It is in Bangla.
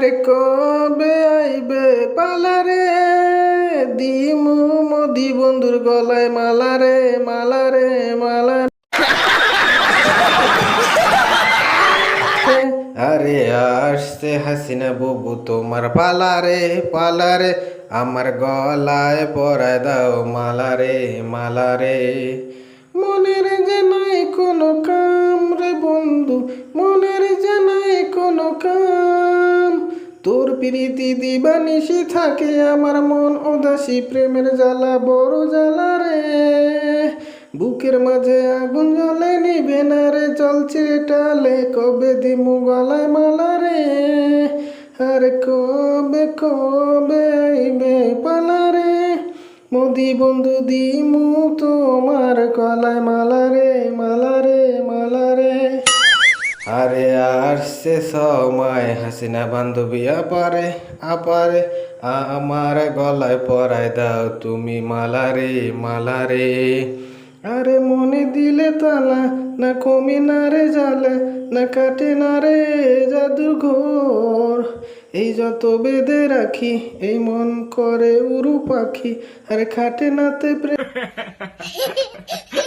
আরে কবে আইবে পালারে? দিমু মোদি বন্ধুর গলায় মালারে মালারে মালা আরে আসছে হাসিনা বুবু, তোমার পালারে পালারে। আমার গলায় পরায় দাও মালারে মালারে। মনের যে প্রীতি দিবানিসি থাকে, আমার মন উদাসী, প্রেমের জ্বালা বড় জ্বালা রে। বুকের মাঝে আগুন জ্বলে নিবে না রে, চলছে টালে কবে দিমু গলায় মালা রে। আর কবে কবে আইবে পালা রে। মোদি বন্ধু দিমু তোমার গলায় মালা রে, মালা আরে আসছে সময়, হাসিনা বান্ধবী আপারে আপারে আমার গলায় পরায় দাও তুমি মালারে মালারে। আরে মনে দিলে তালা, না কমি না রে জ্বালা না কাটে না রে জাদুর ঘোর। এই যত বেঁধে রাখি, এই মন করে উরু পাখি, আরে খাটে নাতে প্রেম